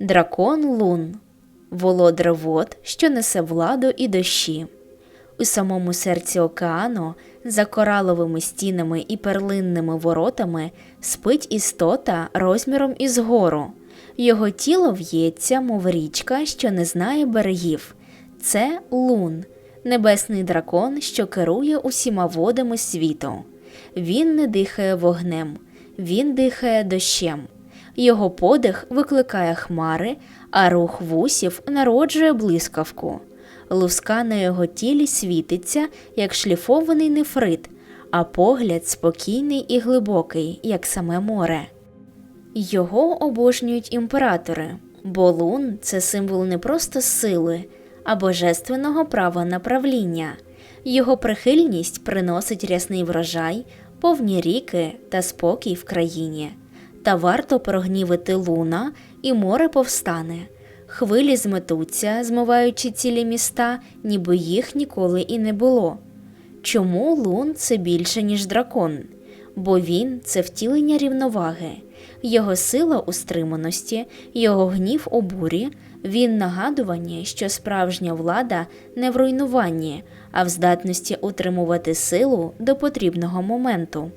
Дракон Лун володар вод, що несе владу і дощі. У самому серці океану, за кораловими стінами і перлинними воротами, спить істота розміром із гору. Його тіло в'ється, мов річка, що не знає берегів. Це лун, небесний дракон, що керує усіма водами світу. Він не дихає вогнем, він дихає дощем. Його подих викликає хмари, а рух вусів народжує блискавку. Луска на його тілі світиться, як шліфований нефрит, а погляд спокійний і глибокий, як саме море. Його обожнюють імператори, бо лун це символ не просто сили, а божественного права на правління. Його прихильність приносить рясний врожай, повні ріки та спокій в країні. Та варто прогнівити луна, і море повстане. Хвилі зметуться, змиваючи цілі міста, ніби їх ніколи і не було. Чому лун це більше, ніж дракон? Бо він це втілення рівноваги, його сила у стриманості, його гнів у бурі, він нагадування, що справжня влада не в руйнуванні, а в здатності утримувати силу до потрібного моменту.